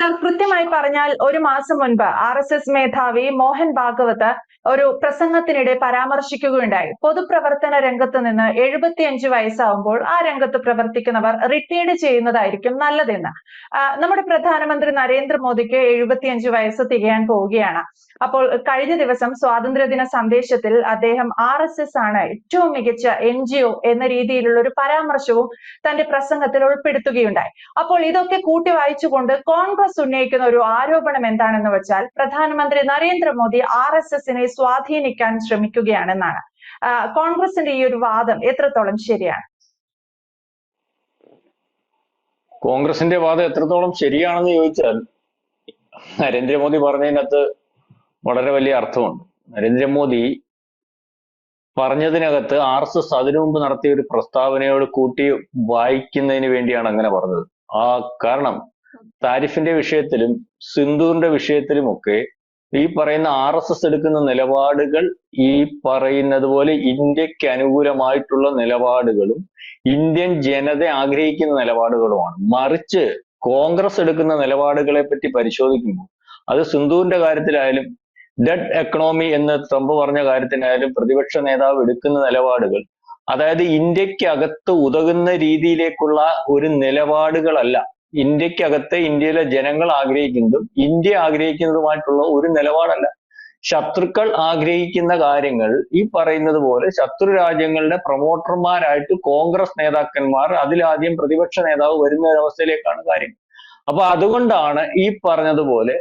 estar കൃത്യമായി പറഞ്ഞാൽ ഒരു മാസം മുൻപ് ആർ എസ് എസ് മേധാവി മോഹൻ ഭാഗവത് ഒരു പ്രസംഗത്തിനിടെ പരാമർശിക്കുകയുണ്ടായി. പൊതുപ്രവർത്തന രംഗത്ത് നിന്ന് എഴുപത്തിയഞ്ച് വയസ്സാവുമ്പോൾ ആ രംഗത്ത് പ്രവർത്തിക്കുന്നവർ റിട്ടയർഡ് ചെയ്യുന്നതായിരിക്കും നല്ലതെന്ന്. നമ്മുടെ പ്രധാനമന്ത്രി നരേന്ദ്രമോദിക്ക് എഴുപത്തിയഞ്ച് വയസ്സ് തികയാൻ പോവുകയാണ്. അപ്പോൾ കഴിഞ്ഞ ദിവസം സ്വാതന്ത്ര്യദിന സന്ദേശത്തിൽ അദ്ദേഹം ആർ എസ് എസ് ആണ് ഏറ്റവും മികച്ച എൻ ജി ഒ എന്ന രീതിയിലുള്ള ഒരു പരാമർശവും തന്റെ പ്രസംഗത്തിൽ ഉൾപ്പെടുത്തുകയുണ്ടായി. അപ്പോൾ ഇതൊക്കെ കൂട്ടി വായിച്ചുകൊണ്ട് കോൺഗ്രസ് ഉന്നയിക്കുന്ന ഒരു ആരോപണം എന്താണെന്ന് വെച്ചാൽ പ്രധാനമന്ത്രി നരേന്ദ്രമോദി ആർ എസ് എസിനെ സ്വാധീനിക്കാൻ ശ്രമിക്കുകയാണെന്നാണ്. കോൺഗ്രസിന്റെ ഈ ഒരു വാദം എത്രത്തോളം ശരിയാണ്? കോൺഗ്രസിന്റെ വാദം എത്രത്തോളം ശരിയാണെന്ന് ചോദിച്ചാൽ നരേന്ദ്രമോദി പറഞ്ഞതിനകത്ത് വളരെ വലിയ അർത്ഥമുണ്ട്. നരേന്ദ്രമോദി പറഞ്ഞതിനകത്ത് ആർ എസ് എസ് അതിനു മുമ്പ് നടത്തിയ ഒരു പ്രസ്താവനയോട് കൂട്ടി വായിക്കുന്നതിന് വേണ്ടിയാണ് അങ്ങനെ പറഞ്ഞത്. ആ കാരണം താരിഫിന്റെ വിഷയത്തിലും സിന്ധുവിന്റെ വിഷയത്തിലുമൊക്കെ ഈ പറയുന്ന ആർ എസ് എസ് എടുക്കുന്ന നിലപാടുകൾ ഈ പറയുന്നത് പോലെ ഇന്ത്യയ്ക്ക് അനുകൂലമായിട്ടുള്ള നിലപാടുകളും ഇന്ത്യൻ ജനത ആഗ്രഹിക്കുന്ന നിലപാടുകളുമാണ്. മറിച്ച് കോൺഗ്രസ് എടുക്കുന്ന നിലപാടുകളെ പറ്റി പരിശോധിക്കുമ്പോൾ അത് സിന്ധുവിന്റെ കാര്യത്തിലായാലും ഡെഡ് എക്കണോമി എന്ന് ട്രംപ് പറഞ്ഞ കാര്യത്തിനായാലും പ്രതിപക്ഷ നേതാവ് എടുക്കുന്ന നിലപാടുകൾ അതായത് ഇന്ത്യയ്ക്ക് അകത്ത് ഉതകുന്ന രീതിയിലേക്കുള്ള ഒരു നിലപാടുകളല്ല. ഇന്ത്യക്കകത്ത് ഇന്ത്യയിലെ ജനങ്ങൾ ആഗ്രഹിക്കുന്നതും ഇന്ത്യ ആഗ്രഹിക്കുന്നതുമായിട്ടുള്ള ഒരു നിലപാടല്ല. ശത്രുക്കൾ ആഗ്രഹിക്കുന്ന കാര്യങ്ങൾ ഈ പറയുന്നത് പോലെ ശത്രു രാജ്യങ്ങളുടെ പ്രൊമോട്ടർമാരായിട്ട് കോൺഗ്രസ് നേതാക്കന്മാർ അതിലാദ്യം പ്രതിപക്ഷ നേതാവ് വരുന്ന ഒരവസ്ഥയിലേക്കാണ് കാര്യം അപ്പൊ അതുകൊണ്ടാണ് ഈ പറഞ്ഞതുപോലെ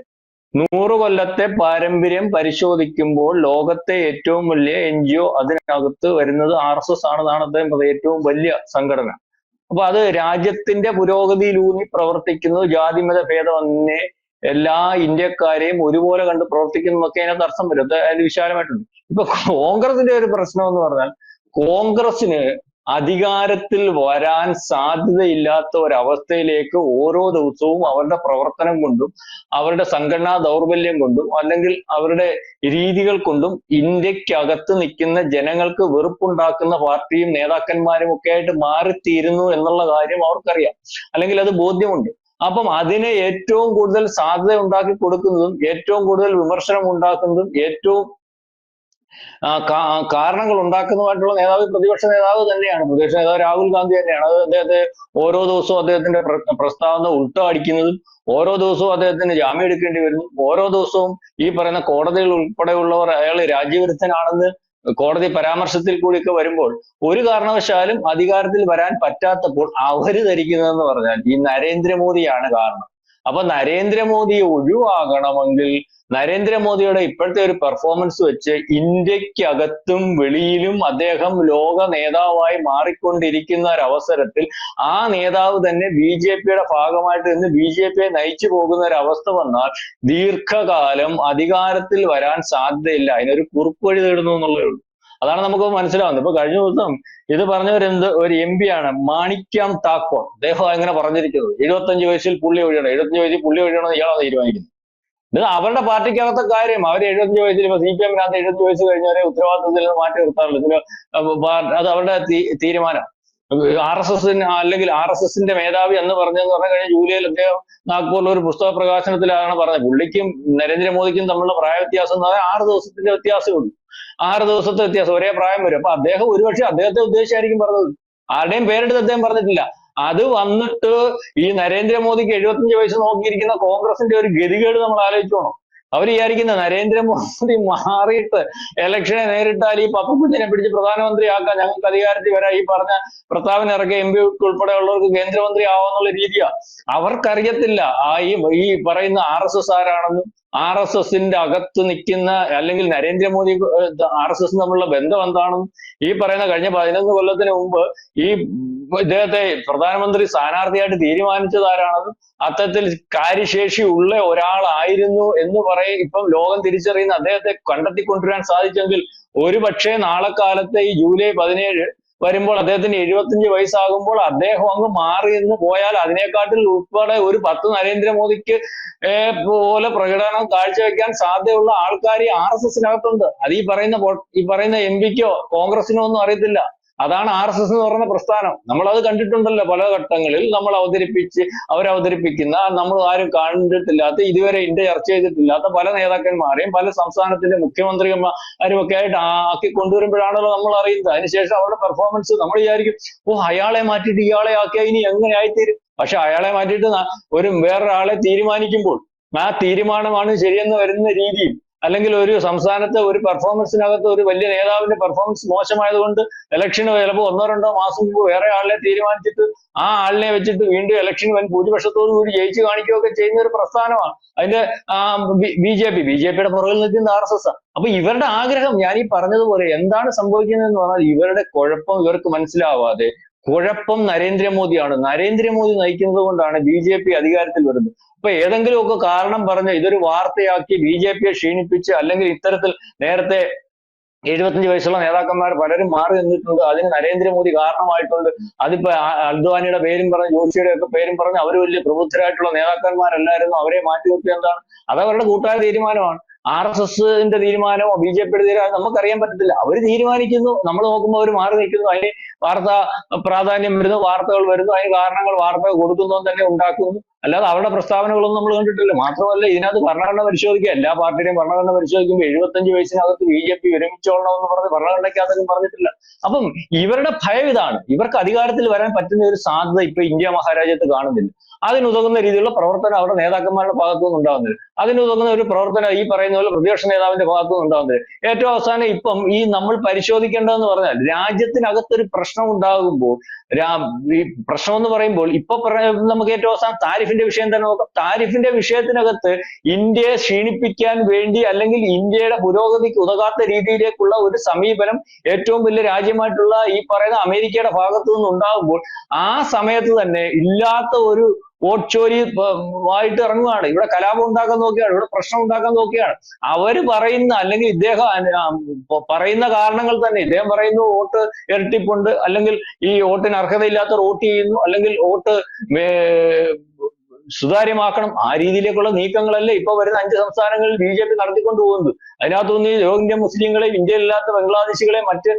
നൂറ് കൊല്ലത്തെ പാരമ്പര്യം പരിശോധിക്കുമ്പോൾ ലോകത്തെ ഏറ്റവും വലിയ എൻ ജി ഒ അതിനകത്ത് വരുന്നത് ആർ എസ് എസ് ആണെന്നാണ് അദ്ദേഹം പറഞ്ഞത്. ഏറ്റവും വലിയ സംഘടന. അപ്പൊ അത് രാജ്യത്തിന്റെ പുരോഗതിയിലൂന്നി പ്രവർത്തിക്കുന്നത് ജാതിമത ഭേദമന്യേ എല്ലാ ഇന്ത്യക്കാരെയും ഒരുപോലെ കണ്ട് പ്രവർത്തിക്കുന്നതൊക്കെ അതിനകത്ത് അർത്ഥം വരും. അത് വിശാലമായിട്ടുണ്ട്. ഇപ്പൊ കോൺഗ്രസിന്റെ ഒരു പ്രശ്നം എന്ന് പറഞ്ഞാൽ കോൺഗ്രസിന് അധികാരത്തിൽ വരാൻ സാധ്യതയില്ലാത്ത ഒരവസ്ഥയിലേക്ക് ഓരോ ദിവസവും അവരുടെ പ്രവർത്തനം കൊണ്ടും അവരുടെ സംഘടനാ ദൗർബല്യം കൊണ്ടും അല്ലെങ്കിൽ അവരുടെ രീതികൾ കൊണ്ടും ഇന്ത്യക്കകത്ത് നിൽക്കുന്ന ജനങ്ങൾക്ക് വെറുപ്പുണ്ടാക്കുന്ന പാർട്ടിയും നേതാക്കന്മാരും ഒക്കെ ആയിട്ട് മാറിത്തീരുന്നു എന്നുള്ള കാര്യം അവർക്കറിയാം. അല്ലെങ്കിൽ അത് ബോധ്യമുണ്ട്. അപ്പം അതിനെ ഏറ്റവും കൂടുതൽ സാധ്യത ഉണ്ടാക്കി കൊടുക്കുന്നതും ഏറ്റവും കൂടുതൽ വിമർശനം ഉണ്ടാക്കുന്നതും ഏറ്റവും കാരണങ്ങൾ ഉണ്ടാക്കുന്നതായിട്ടുള്ള നേതാവ് പ്രതിപക്ഷ നേതാവ് തന്നെയാണ്. പ്രതിപക്ഷ നേതാവ് രാഹുൽ ഗാന്ധി തന്നെയാണ്. അത് അദ്ദേഹത്തെ ഓരോ ദിവസവും അദ്ദേഹത്തിന്റെ പ്ര- പ്രസ്താവന ഉൾട്ട അടിക്കുന്നതും ഓരോ ദിവസവും അദ്ദേഹത്തിന് ജാമ്യം എടുക്കേണ്ടി വരുന്നു. ഓരോ ദിവസവും ഈ പറയുന്ന കോടതികൾ ഉൾപ്പെടെയുള്ളവർ അയാൾ രാജ്യവിരുദ്ധനാണെന്ന് കോടതി പരാമർശത്തിൽ കൂടിയൊക്കെ വരുമ്പോൾ ഒരു കാരണവശാലും അധികാരത്തിൽ വരാൻ പറ്റാത്തപ്പോൾ അവർ ധരിക്കുന്നതെന്ന് പറഞ്ഞാൽ ഈ നരേന്ദ്രമോദിയാണ് കാരണം. അപ്പൊ നരേന്ദ്രമോദിയെ ഒഴിവാകണമെങ്കിൽ നരേന്ദ്രമോദിയുടെ ഇപ്പോഴത്തെ ഒരു പെർഫോമൻസ് വെച്ച് ഇന്ത്യക്കകത്തും വെളിയിലും അദ്ദേഹം ലോക നേതാവായി മാറിക്കൊണ്ടിരിക്കുന്ന ഒരവസരത്തിൽ ആ നേതാവ് തന്നെ ബി ജെ പിയുടെ ഭാഗമായിട്ട് നിന്ന് ബി ജെ പിയെ നയിച്ചു പോകുന്ന ഒരു വന്നാൽ ദീർഘകാലം അധികാരത്തിൽ വരാൻ സാധ്യതയില്ല. അതിനൊരു കുറുക്കുവഴി തേടുന്നു എന്നുള്ളതേ ഉള്ളൂ. അതാണ് നമുക്ക് മനസ്സിലാവുന്നത്. ഇപ്പൊ കഴിഞ്ഞ ദിവസം ഇത് പറഞ്ഞവരെന്ത് ഒരു എം പി ആണ് മാണിക്യം താക്കോർ അദ്ദേഹം അങ്ങനെ പറഞ്ഞിരിക്കുന്നത് എഴുപത്തഞ്ച് വയസ്സിൽ പുള്ളി ഒഴിയണം. എഴുപത്തഞ്ച് വയസ്സിൽ പുള്ളി ഒഴിയണം ഇയാളാണ് തീരുമാനിക്കുന്നത് ഇത് അവരുടെ പാർട്ടിക്കകത്തെ കാര്യം. അവർ എഴുപത്തഞ്ച് വയസ്സിൽ ഇപ്പൊ സി പി എമ്മിനകത്ത് എഴുപത്തഞ്ച് വയസ്സ് കഴിഞ്ഞവരെ ഉത്തരവാദിത്തത്തിൽ നിന്ന് മാറ്റി നിർത്താറുള്ളൂ. അത് അവരുടെ തീരുമാനം. ആർ എസ് എസിന് അല്ലെങ്കിൽ ആർ എസ് എസിന്റെ മേധാവി എന്ന് പറഞ്ഞതെന്ന് പറഞ്ഞു കഴിഞ്ഞാൽ ജൂലൈയിൽ അദ്ദേഹം നാഗ്പൂരിൽ ഒരു പുസ്തക പ്രകാശനത്തിലാണ് പറഞ്ഞത്. പുള്ളിക്കും നരേന്ദ്രമോദിക്കും തമ്മിലുള്ള പ്രായ വ്യത്യാസം എന്ന് പറഞ്ഞാൽ ആറ് ദിവസത്തിന്റെ വ്യത്യാസമേ ഉള്ളൂ ആറ് ദിവസത്തെ വ്യത്യാസം ഒരേ പ്രായം വരും. അപ്പൊ അദ്ദേഹം ഒരുപക്ഷെ അദ്ദേഹത്തെ ഉദ്ദേശിച്ചായിരിക്കും പറഞ്ഞത്. ആരുടെയും പേരെടുത്ത് അദ്ദേഹം പറഞ്ഞിട്ടില്ല. അത് വന്നിട്ട് ഈ നരേന്ദ്രമോദിക്ക് എഴുപത്തിയഞ്ച് വയസ്സ് നോക്കിയിരിക്കുന്ന കോൺഗ്രസിന്റെ ഒരു ഗതികേട് നമ്മൾ ആലോചിച്ചോണം അവർ വിചാരിക്കുന്ന നരേന്ദ്രമോദി മാറിയിട്ട് ഇലക്ഷനെ നേരിട്ടാൽ ഈ പപ്പക്കുഞ്ഞിനെ പിടിച്ച് പ്രധാനമന്ത്രിയാക്കാൻ ഞങ്ങൾക്ക് അധികാരത്തിൽ വരാം ഈ പറഞ്ഞ പ്രസ്താവന ഇറക്കിയ എം പി ഉൾപ്പെടെയുള്ളവർക്ക് കേന്ദ്രമന്ത്രി ആവാന്നുള്ള രീതിയാ. അവർക്കറിയത്തില്ല. ആ ഈ പറയുന്ന ആർ എസ് എസ് ആരാണെന്നും ആർ എസ് എസിന്റെ അകത്ത് നിൽക്കുന്ന അല്ലെങ്കിൽ നരേന്ദ്രമോദി ആർ എസ് എസ് തമ്മിലുള്ള ബന്ധം എന്താണെന്ന് ഈ പറയുന്ന കഴിഞ്ഞ പതിനൊന്ന് കൊല്ലത്തിന് മുമ്പ് ഈ ഇദ്ദേഹത്തെ പ്രധാനമന്ത്രി സ്ഥാനാർത്ഥിയായിട്ട് തീരുമാനിച്ചത് ആരാണത് അത്തരത്തിൽ കാര്യശേഷി ഉള്ള ഒരാളായിരുന്നു എന്ന് പറയും ഇപ്പം ലോകം തിരിച്ചറിയുന്ന അദ്ദേഹത്തെ കണ്ടെത്തിക്കൊണ്ടുവരാൻ സാധിച്ചെങ്കിൽ ഒരു പക്ഷേ നാളെ കാലത്തെ ഈ ജൂലൈ പതിനേഴ് വരുമ്പോൾ അദ്ദേഹത്തിന് എഴുപത്തിയഞ്ച് വയസ്സാകുമ്പോൾ അദ്ദേഹം അങ്ങ് മാറി എന്ന് പോയാൽ അതിനെക്കാട്ടിൽ ഉൾപ്പെടെ ഒരു പത്ത് നരേന്ദ്രമോദിക്ക് പോലെ പ്രകടനം കാഴ്ചവെക്കാൻ സാധ്യതയുള്ള ആൾക്കാർ ആർ എസ് എസിനകത്തുണ്ട്. അത് ഈ പറയുന്ന ഈ പറയുന്ന എം പിക്കോ കോൺഗ്രസിനോ ഒന്നും അറിയത്തില്ല. അതാണ് ആർ എസ് എസ് എന്ന് പറയുന്ന പ്രസ്ഥാനം. നമ്മൾ അത് കണ്ടിട്ടുണ്ടല്ലോ പല ഘട്ടങ്ങളിൽ നമ്മൾ അവതരിപ്പിച്ച് അവരവതരിപ്പിക്കുന്ന നമ്മൾ ആരും കണ്ടിട്ടില്ലാത്ത ഇതുവരെ ഇന്ത്യ ചർച്ച ചെയ്തിട്ടില്ലാത്ത പല നേതാക്കന്മാരെയും പല സംസ്ഥാനത്തിന്റെ മുഖ്യമന്ത്രിമാരും ഒക്കെ ആയിട്ട് ആക്കി കൊണ്ടുവരുമ്പോഴാണല്ലോ നമ്മൾ അറിയുന്നത്. അതിനുശേഷം അവരുടെ പെർഫോമൻസ് നമ്മൾ വിചാരിക്കും ഓ അയാളെ മാറ്റിയിട്ട് ഇയാളെ ആക്കിയാൽ ഇനി എങ്ങനെ ആയിത്തീരും? പക്ഷെ അയാളെ മാറ്റിയിട്ട് ഒരു വേറൊരാളെ തീരുമാനിക്കുമ്പോൾ ആ തീരുമാനമാണ് ശരിയെന്ന് വരുന്ന രീതിയിൽ അല്ലെങ്കിൽ ഒരു സംസ്ഥാനത്തെ ഒരു പെർഫോമൻസിനകത്ത് ഒരു വലിയ നേതാവിന്റെ പെർഫോമൻസ് മോശമായതുകൊണ്ട് ഇലക്ഷന് ചിലപ്പോൾ ഒന്നോ രണ്ടോ മാസം മുമ്പ് വേറെ ആളിനെ തീരുമാനിച്ചിട്ട് ആ ആളിനെ വെച്ചിട്ട് വീണ്ടും ഇലക്ഷൻ വൻ ഭൂരിപക്ഷത്തോടു കൂടി ജയിച്ചു കാണിക്കുകയൊക്കെ ചെയ്യുന്ന ഒരു പ്രസ്ഥാനമാണ്. അതിന്റെ B J P B J പിയുടെ പുറകിൽ നിൽക്കുന്ന ആർ എസ് എസ് അപ്പൊ ഇവരുടെ ആഗ്രഹം ഞാൻ ഈ പറഞ്ഞതുപോലെ എന്താണ് സംഭവിക്കുന്നതെന്ന് പറഞ്ഞാൽ ഇവരുടെ കുഴപ്പം ഇവർക്ക് മനസ്സിലാവാതെ കുഴപ്പം നരേന്ദ്രമോദിയാണ്. നരേന്ദ്രമോദി നയിക്കുന്നത് കൊണ്ടാണ് ബി ജെ പി അധികാരത്തിൽ വരുന്നത്. അപ്പൊ ഏതെങ്കിലുമൊക്കെ കാരണം പറഞ്ഞ് ഇതൊരു വാർത്തയാക്കി ബി ജെ പിയെ ക്ഷീണിപ്പിച്ച് അല്ലെങ്കിൽ ഇത്തരത്തിൽ നേരത്തെ എഴുപത്തഞ്ച് വയസ്സുള്ള നേതാക്കന്മാർ പലരും മാറി നിന്നിട്ടുണ്ട്. അതിന് നരേന്ദ്രമോദി കാരണമായിട്ടുണ്ട്. അതിപ്പോ അദ്വാനിയുടെ പേരും പറഞ്ഞ് ജോഷിയുടെ ഒക്കെ പേരും പറഞ്ഞ് അവർ വലിയ പ്രബുദ്ധരായിട്ടുള്ള നേതാക്കന്മാരല്ലായിരുന്നു. അവരെ മാറ്റി നിർത്തിയ എന്താണ്? അത് അവരുടെ കൂട്ടായ തീരുമാനമാണ്. ആർ എസ് എസിന്റെ തീരുമാനമോ ബി ജെ പിയുടെ തീരുമാനം നമുക്കറിയാൻ പറ്റത്തില്ല. അവർ തീരുമാനിക്കുന്നു. നമ്മൾ നോക്കുമ്പോൾ അവർ മാറി നിൽക്കുന്നു. അതിന് വാർത്ത പ്രാധാന്യം വരുന്നു വാർത്തകൾ വരുന്നു. അതിന് കാരണങ്ങൾ വാർത്തകൾ കൊടുക്കുന്നു തന്നെ ഉണ്ടാക്കുന്നു. അല്ലാതെ അവരുടെ പ്രസ്താവനകളൊന്നും നമ്മൾ കണ്ടിട്ടില്ല. മാത്രമല്ല ഇതിനകത്ത് ഭരണഘടന പരിശോധിക്കുക. എല്ലാ പാർട്ടിയുടെയും ഭരണഘടന പരിശോധിക്കുമ്പോൾ എഴുപത്തഞ്ച് വയസ്സിനകത്ത് ബി ജെ പി വിരമിച്ചോളണം എന്ന് പറഞ്ഞ് ഭരണഘടനയ്ക്കകത്തൊന്നും പറഞ്ഞിട്ടില്ല. അപ്പം ഇവരുടെ ഭയം ഇതാണ്. ഇവർക്ക് അധികാരത്തിൽ വരാൻ പറ്റുന്ന ഒരു സാധ്യത ഇപ്പൊ ഇന്ത്യ മഹാരാജ്യത്ത് കാണുന്നില്ല. അതിനുതകുന്ന രീതിയിലുള്ള പ്രവർത്തനം അവരുടെ നേതാക്കന്മാരുടെ ഭാഗത്തു നിന്ന് ഉണ്ടാകുന്നില്ല അതിനുതകുന്ന ഒരു പ്രവർത്തനം ഈ പറയുന്ന പോലെ പ്രതിപക്ഷ നേതാവിന്റെ ഭാഗത്തു നിന്ന് ഉണ്ടാകുന്നില്ല ഏറ്റവും അവസാനം ഇപ്പം ഈ നമ്മൾ പരിശോധിക്കേണ്ടതെന്ന് പറഞ്ഞാൽ രാജ്യത്തിനകത്തൊരു പ്രശ്നം ഉണ്ടാകുമ്പോൾ ഈ പ്രശ്നം എന്ന് പറയുമ്പോൾ ഇപ്പൊ നമുക്ക് ഏറ്റവും അവസാനം താരിഫിന്റെ വിഷയം തന്നെ നോക്കാം താരിഫിന്റെ വിഷയത്തിനകത്ത് ഇന്ത്യയെ ക്ഷീണിപ്പിക്കാൻ വേണ്ടി അല്ലെങ്കിൽ ഇന്ത്യയുടെ പുരോഗതിക്ക് ഉതകാത്ത രീതിയിലേക്കുള്ള ഒരു സമീപനം ഏറ്റവും വലിയ രാജ്യമായിട്ടുള്ള ഈ പറയുന്ന അമേരിക്കയുടെ ഭാഗത്തു നിന്ന് ഉണ്ടാകുമ്പോൾ ആ സമയത്ത് തന്നെ ഇല്ലാത്ത ഒരു വോട്ട് ചോരി പ- ആയിട്ട് ഇറങ്ങുകയാണ് ഇവിടെ കലാപം ഉണ്ടാക്കാൻ നോക്കിയാണ്. ഇവിടെ പ്രശ്നം ഉണ്ടാക്കാൻ നോക്കിയാണ്. അവർ പറയുന്ന അല്ലെങ്കിൽ ഇദ്ദേഹം പറയുന്ന കാരണങ്ങൾ തന്നെ ഇദ്ദേഹം പറയുന്നു വോട്ട് ഇരട്ടിപ്പുണ്ട്. അല്ലെങ്കിൽ ഈ വോട്ടിന് അർഹതയില്ലാത്തവർ വോട്ട് ചെയ്യുന്നു. അല്ലെങ്കിൽ വോട്ട് സുതാര്യമാക്കണം. ആ രീതിയിലേക്കുള്ള നീക്കങ്ങളല്ലേ ഇപ്പൊ വരുന്ന അഞ്ച് സംസ്ഥാനങ്ങളിൽ ബി ജെ പി നടത്തിക്കൊണ്ടു പോകുന്നത്. അതിനകത്തുനിന്ന് രോഹിംഗ്യ മുസ്ലിങ്ങളെയും ഇന്ത്യയിലില്ലാത്ത ബംഗ്ലാദേശികളെ മറ്റ്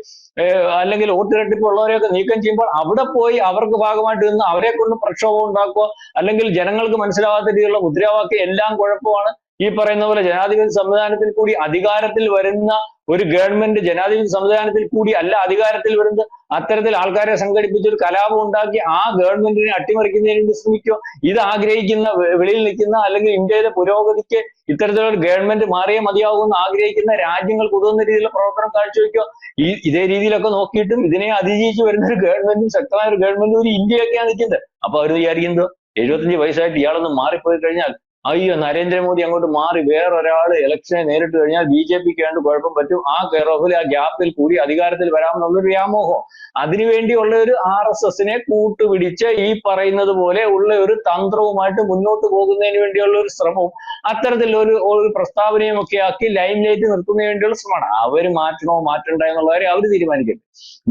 അല്ലെങ്കിൽ അല്ലെങ്കിൽ വോട്ടിരട്ടിപ്പുള്ളവരെയൊക്കെ നീക്കം ചെയ്യുമ്പോൾ അവിടെ പോയി അവർക്ക് ഭാഗമായിട്ട് നിന്ന് അവരെ കൊണ്ട് പ്രക്ഷോഭം ഉണ്ടാക്കുക അല്ലെങ്കിൽ ജനങ്ങൾക്ക് മനസ്സിലാവാത്ത രീതിയിലുള്ള മുദ്രാവാക്യം എല്ലാം കുഴപ്പമാണ്. ഈ പറയുന്ന പോലെ ജനാധിപത്യ സംവിധാനത്തിൽ കൂടി അധികാരത്തിൽ വരുന്ന ഒരു ഗവൺമെന്റ് ജനാധിപത്യ സംവിധാനത്തിൽ കൂടി അല്ല അധികാരത്തിൽ വരുന്നത്. അത്തരത്തിൽ ആൾക്കാരെ സംഘടിപ്പിച്ച് ഒരു കലാപം ഉണ്ടാക്കി ആ ഗവൺമെന്റിനെ അട്ടിമറിക്കുന്നതിന് വേണ്ടി ശ്രമിക്കുക. ഇത് ആഗ്രഹിക്കുന്ന വെളിയിൽ നിൽക്കുന്ന അല്ലെങ്കിൽ ഇന്ത്യയിലെ പുരോഗതിക്ക് ഇത്തരത്തിലുള്ള ഗവൺമെന്റ് മാറിയേ മതിയാകുമെന്ന് ആഗ്രഹിക്കുന്ന രാജ്യങ്ങൾ ഉതകുന്ന രീതിയിലുള്ള പ്രവർത്തനം കാഴ്ചവെക്കുക. ഈ ഇതേ രീതിയിലൊക്കെ നോക്കിയിട്ടും ഇതിനെ അതിജീവിച്ച് വരുന്ന ഒരു ഗവൺമെന്റും ശക്തമായ ഒരു ഗവൺമെന്റും ഒരു ഇന്ത്യയൊക്കെയാണ് നിൽക്കുന്നത്. അപ്പൊ അവർ വിചാരിക്കുന്നത് എഴുപത്തഞ്ച് വയസ്സായിട്ട് ഇയാളൊന്ന് മാറിപ്പോയി കഴിഞ്ഞാൽ അയ്യോ നരേന്ദ്രമോദി അങ്ങോട്ട് മാറി വേറൊരാൾ ഇലക്ഷനെ നേരിട്ട് കഴിഞ്ഞാൽ ബി ജെ പിക്ക് വേണ്ട കുഴപ്പം പറ്റും. ആ കേരളത്തിൽ ആ ഗ്യാപ്പിൽ കൂടി അധികാരത്തിൽ വരാമെന്നുള്ളൊരു വ്യാമോഹം. അതിനുവേണ്ടിയുള്ള ഒരു ആർ എസ് എസിനെ കൂട്ടുപിടിച്ച് ഈ പറയുന്നത് പോലെ ഉള്ള ഒരു തന്ത്രവുമായിട്ട് മുന്നോട്ട് പോകുന്നതിന് വേണ്ടിയുള്ള ഒരു ശ്രമവും അത്തരത്തിലുള്ള ഒരു ഒരു പ്രസ്താവനയും ഒക്കെ ആക്കി ലൈം ലൈറ്റ് നിർത്തുന്നതിന് വേണ്ടിയുള്ള ശ്രമമാണ്. അവർ മാറ്റണോ മാറ്റണ്ട എന്നുള്ള കാര്യം അവർ തീരുമാനിക്കട്ടെ.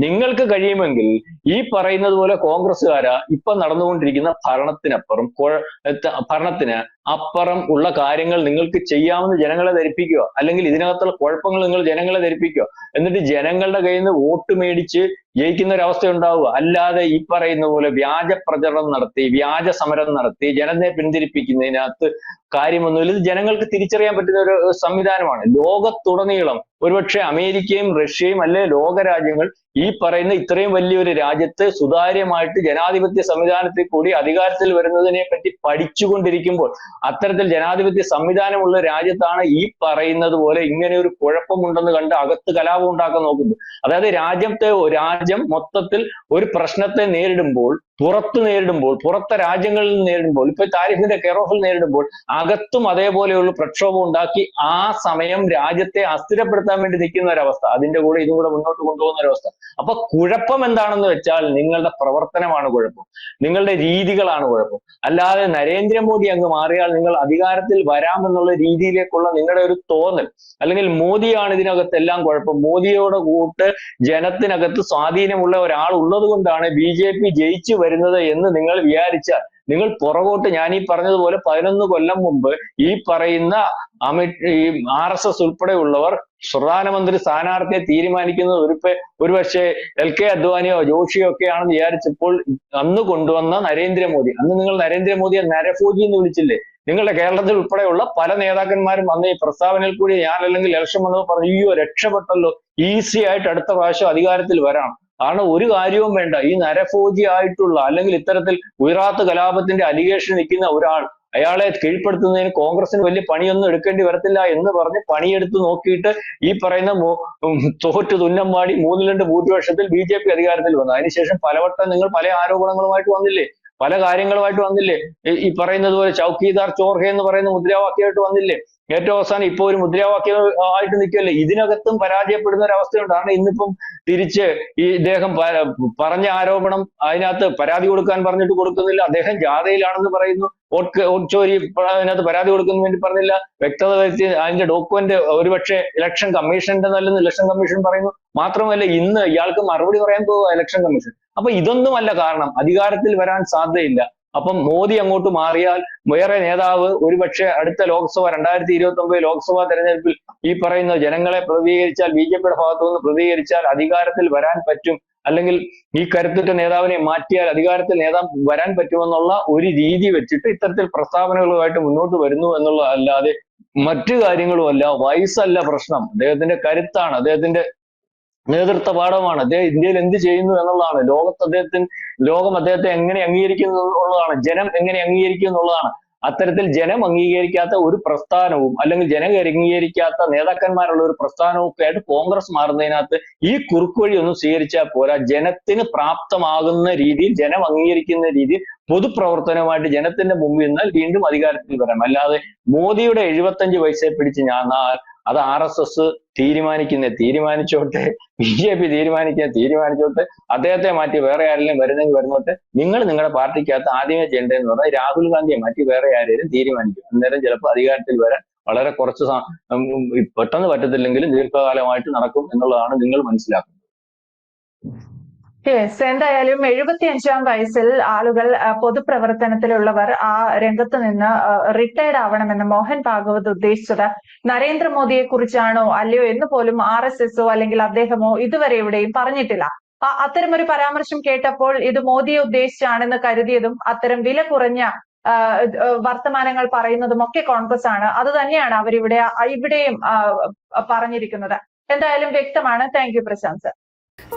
നിങ്ങൾക്ക് കഴിയുമെങ്കിൽ ഈ പറയുന്നത് പോലെ കോൺഗ്രസ്സുകാരാ ഇപ്പൊ നടന്നുകൊണ്ടിരിക്കുന്ന ഭരണത്തിനപ്പുറം ഭരണത്തിന് അപ്പുറം ഉള്ള കാര്യങ്ങൾ നിങ്ങൾക്ക് ചെയ്യാമെന്ന് ജനങ്ങളെ ധരിപ്പിക്കുക. അല്ലെങ്കിൽ ഇതിനകത്തുള്ള കുഴപ്പങ്ങൾ നിങ്ങൾ ജനങ്ങളെ ധരിപ്പിക്കുക. എന്നിട്ട് ജനങ്ങളുടെ കയ്യിൽ നിന്ന് വോട്ട് മേടിച്ച് ജയിക്കുന്ന ഒരു അവസ്ഥ ഉണ്ടാവുക അല്ലാതെ ഈ പറയുന്ന പോലെ വ്യാജ പ്രചരണം നടത്തി വ്യാജ സമരം നടത്തി ജനത്തെ പിന്തിരിപ്പിക്കുന്നതിനകത്ത് കാര്യമൊന്നുമില്ല. ഇത് ജനങ്ങൾക്ക് തിരിച്ചറിയാൻ പറ്റുന്ന ഒരു സംവിധാനമാണ്. ലോകത്തുടനീളം ഒരുപക്ഷെ അമേരിക്കയും റഷ്യയും അല്ലെ ലോകരാജ്യങ്ങൾ ഈ പറയുന്ന ഇത്രയും വലിയൊരു രാജ്യത്ത് സുതാര്യമായിട്ട് ജനാധിപത്യ സംവിധാനത്തിൽ കൂടി അധികാരത്തിൽ വരുന്നതിനെ പറ്റി പഠിച്ചുകൊണ്ടിരിക്കുമ്പോൾ അത്തരത്തിൽ ജനാധിപത്യ സംവിധാനമുള്ള രാജ്യത്താണ് ഈ പറയുന്നത് പോലെ ഇങ്ങനെ ഒരു കുഴപ്പമുണ്ടെന്ന് കണ്ട് അകത്ത് കലാപം ഉണ്ടാക്കാൻ നോക്കുന്നത്. അതായത് രാജ്യത്തെ രാജ്യം മൊത്തത്തിൽ ഒരു പ്രശ്നത്തെ നേരിടുമ്പോൾ പുറത്ത് നേരിടുമ്പോൾ പുറത്തെ രാജ്യങ്ങളിൽ നേരിടുമ്പോൾ ഇപ്പൊ താരിഫിന്റെ കെയറോഫിൽ നേരിടുമ്പോൾ അകത്തും അതേപോലെയുള്ള പ്രക്ഷോഭം ഉണ്ടാക്കി ആ സമയം രാജ്യത്തെ അസ്ഥിരപ്പെടുത്താൻ വേണ്ടി നിൽക്കുന്ന ഒരവസ്ഥ അതിന്റെ കൂടെ ഇതും കൂടെ മുന്നോട്ട് കൊണ്ടുപോകുന്ന ഒരവസ്ഥ. അപ്പൊ കുഴപ്പം എന്താണെന്ന് വെച്ചാൽ നിങ്ങളുടെ പ്രവർത്തനമാണ് കുഴപ്പം നിങ്ങളുടെ രീതികളാണ് കുഴപ്പം. അല്ലാതെ നരേന്ദ്രമോദി അങ്ങ് മാറിയാൽ നിങ്ങൾ അധികാരത്തിൽ വരാമെന്നുള്ള രീതിയിലേക്കുള്ള നിങ്ങളുടെ ഒരു തോന്നൽ അല്ലെങ്കിൽ മോദിയാണ് ഇതിനകത്ത് എല്ലാം കുഴപ്പം. മോദിയോട് കൂട്ട് ജനത്തിനകത്ത് സ്വാധീനമുള്ള ഒരാൾ ഉള്ളത് കൊണ്ടാണ് ബി ജെ പി ജയിച്ചു വരുന്നത് എന്ന് നിങ്ങൾ വിചാരിച്ചാൽ നിങ്ങൾ പുറകോട്ട് ഞാൻ ഈ പറഞ്ഞതുപോലെ പതിനൊന്ന് കൊല്ലം മുമ്പ് ഈ പറയുന്ന അമിത് ഈ ആർ എസ് എസ് ഉൾപ്പെടെയുള്ളവർ പ്രധാനമന്ത്രി സ്ഥാനാർത്ഥിയെ തീരുമാനിക്കുന്നത് ഒരു ഒരുപക്ഷെ എൽ കെ അദ്വാനിയോ ജോഷിയോ ഒക്കെ ആണെന്ന് വിചാരിച്ചപ്പോൾ അന്ന് കൊണ്ടുവന്ന നരേന്ദ്രമോദി അന്ന് നിങ്ങൾ നരേന്ദ്രമോദിയെ നരഫോജി എന്ന് വിളിച്ചില്ലേ? നിങ്ങളുടെ കേരളത്തിൽ ഉൾപ്പെടെയുള്ള പല നേതാക്കന്മാരും വന്ന ഈ പ്രസ്താവനയിൽ കൂടി ഞാൻ അല്ലെങ്കിൽ ഇലക്ഷൻ വന്നപ്പോൾ പറഞ്ഞു അയ്യോ രക്ഷപ്പെട്ടല്ലോ ഈസി ആയിട്ട് അടുത്ത പ്രാവശ്യം അധികാരത്തിൽ വരാം കാരണം ഒരു കാര്യവും വേണ്ട. ഈ നരഫോജി ആയിട്ടുള്ള അല്ലെങ്കിൽ ഇത്തരത്തിൽ ഗുജറാത്ത് കലാപത്തിന്റെ അലിഗേഷൻ നിൽക്കുന്ന ഒരാൾ അയാളെ കീഴ്പ്പെടുത്തുന്നതിന് കോൺഗ്രസിന് വലിയ പണിയൊന്നും എടുക്കേണ്ടി വരത്തില്ല എന്ന് പറഞ്ഞ് പണിയെടുത്ത് നോക്കിയിട്ട് ഈ പറയുന്ന തോറ്റ് തുന്നം മാടി മൂന്നിലണ്ട് ഭൂരിപക്ഷത്തിൽ ബി ജെ പി അധികാരത്തിൽ വന്നു. അതിനുശേഷം പലവട്ടം നിങ്ങൾ പല ആരോപണങ്ങളുമായിട്ട് വന്നില്ലേ? പല കാര്യങ്ങളുമായിട്ട് വന്നില്ലേ? ഈ- പറയുന്നത് പോലെ ചൗക്കീദാർ ചോർഹ എന്ന് പറയുന്ന മുദ്രാവാക്യമായിട്ട് വന്നില്ലേ? ഏറ്റവും അവസാനം ഇപ്പൊ ഒരു മുദ്രാവാക്യം ആയിട്ട് നിൽക്കല്ലേ ഇതിനകത്തും പരാജയപ്പെടുന്ന ഒരു അവസ്ഥയുണ്ട്. കാരണം ഇന്നിപ്പം തിരിച്ച് ഈ ഇദ്ദേഹം പറഞ്ഞ ആരോപണം അതിനകത്ത് പരാതി കൊടുക്കാൻ പറഞ്ഞിട്ട് കൊടുക്കുന്നില്ല. അദ്ദേഹം ജാഥയിലാണെന്ന് പറയുന്നു. വോട്ട് ചോരി അതിനകത്ത് പരാതി കൊടുക്കുന്നതിന് വേണ്ടി പറഞ്ഞില്ല. വ്യക്തത വരുത്തി അതിന്റെ ഡോക്യുമെന്റ് ഒരുപക്ഷെ ഇലക്ഷൻ കമ്മീഷന്റെ നല്ലെന്ന് ഇലക്ഷൻ കമ്മീഷൻ പറയുന്നു. മാത്രമല്ല ഇന്ന് ഇയാൾക്ക് മറുപടി പറയാൻ പോവുക ഇലക്ഷൻ കമ്മീഷൻ. അപ്പൊ ഇതൊന്നുമല്ല കാരണം. അധികാരത്തിൽ വരാൻ സാധ്യതയില്ല. അപ്പം മോദി അങ്ങോട്ട് മാറിയാൽ വേറെ നേതാവ് ഒരുപക്ഷെ അടുത്ത ലോക്സഭ രണ്ടായിരത്തി ഇരുപത്തി ഒമ്പത് ലോക്സഭാ തെരഞ്ഞെടുപ്പിൽ ഈ പറയുന്ന ജനങ്ങളെ പ്രതികരിച്ചാൽ ബി ജെ പിയുടെ ഭാഗത്തു നിന്ന് പ്രതികരിച്ചാൽ അധികാരത്തിൽ വരാൻ പറ്റും. അല്ലെങ്കിൽ ഈ കരുത്തുറ്റ നേതാവിനെ മാറ്റിയാൽ അധികാരത്തിൽ നേതാവ് വരാൻ പറ്റുമെന്നുള്ള ഒരു രീതി വെച്ചിട്ട് ഇത്തരത്തിൽ പ്രസ്താവനകളുമായിട്ട് മുന്നോട്ട് വരുന്നു എന്നുള്ളതല്ലാതെ മറ്റു കാര്യങ്ങളുമല്ല വയസ്സല്ല പ്രശ്നം. അദ്ദേഹത്തിന്റെ കരുത്താണ്. അദ്ദേഹത്തിന്റെ നേതൃത്വ പാഠമാണ്. അദ്ദേഹം ഇന്ത്യയിൽ എന്ത് ചെയ്യുന്നു എന്നുള്ളതാണ്. ലോകത്ത് അദ്ദേഹത്തിന് ലോകം അദ്ദേഹത്തെ എങ്ങനെ അംഗീകരിക്കുന്നു എന്നുള്ളതാണ്. ജനം എങ്ങനെ അംഗീകരിക്കുന്നു എന്നുള്ളതാണ്. അത്തരത്തിൽ ജനം അംഗീകരിക്കാത്ത ഒരു പ്രസ്ഥാനവും അല്ലെങ്കിൽ ജനം അംഗീകരിക്കാത്ത നേതാക്കന്മാരുള്ള ഒരു പ്രസ്ഥാനവും ഒക്കെ ആയിട്ട് കോൺഗ്രസ് മാറുന്നതിനകത്ത് ഈ കുറുക്കുവഴി ഒന്നും സ്വീകരിച്ചാൽ പോരാ. ജനത്തിന് പ്രാപ്തമാകുന്ന രീതിയിൽ ജനം അംഗീകരിക്കുന്ന രീതിയിൽ പൊതുപ്രവർത്തനവുമായിട്ട് ജനത്തിന്റെ മുമ്പിൽ നിന്നാൽ വീണ്ടും അധികാരത്തിൽ വരാം. അല്ലാതെ മോദിയുടെ എഴുപത്തഞ്ച് വയസ്സെ പിടിച്ച് ഞാൻ അത് ആർ എസ് എസ് തീരുമാനിക്കുന്ന തീരുമാനിച്ചോട്ടെ ബി ജെ പി തീരുമാനിക്കുന്ന തീരുമാനിച്ചോട്ടെ അദ്ദേഹത്തെ മാറ്റി വേറെ ആരെങ്കിലും വരുന്നെങ്കിൽ വരുന്നോട്ടെ നിങ്ങൾ നിങ്ങളുടെ പാർട്ടിക്കകത്ത് ആദ്യമേ ചെയ്യേണ്ടതെന്ന് പറഞ്ഞാൽ രാഹുൽ ഗാന്ധിയെ മാറ്റി വേറെ ആരെയും തീരുമാനിക്കും. അന്നേരം ചിലപ്പോൾ അധികാരത്തിൽ വരാൻ വളരെ കുറച്ച് പെട്ടെന്ന് പറ്റത്തില്ലെങ്കിലും ദീർഘകാലമായിട്ട് നടക്കും എന്നുള്ളതാണ് നിങ്ങൾ മനസ്സിലാക്കുന്നത്. എന്തായാലും എഴുപത്തി അഞ്ചാം വയസ്സിൽ ആളുകൾ പൊതുപ്രവർത്തനത്തിലുള്ളവർ ആ രംഗത്ത് നിന്ന് റിട്ടയർഡ് ആവണമെന്ന് മോഹൻ ഭാഗവത് ഉദ്ദേശിച്ചത്. നരേന്ദ്രമോദിയെ കുറിച്ചാണോ അല്ലയോ എന്ന് പോലും ആർ എസ് എസോ അല്ലെങ്കിൽ അദ്ദേഹമോ ഇതുവരെ എവിടെയും പറഞ്ഞിട്ടില്ല. അത്തരമൊരു പരാമർശം കേട്ടപ്പോൾ ഇത് മോദിയെ ഉദ്ദേശിച്ചാണെന്ന് കരുതിയതും അത്തരം വില കുറഞ്ഞ വർത്തമാനങ്ങൾ പറയുന്നതും ഒക്കെ കോൺഗ്രസ് ആണ്. അത് തന്നെയാണ് അവരിവിടെ ഇവിടെയും പറഞ്ഞിരിക്കുന്നത്. എന്തായാലും വ്യക്തമാണ്. Thank you Prashant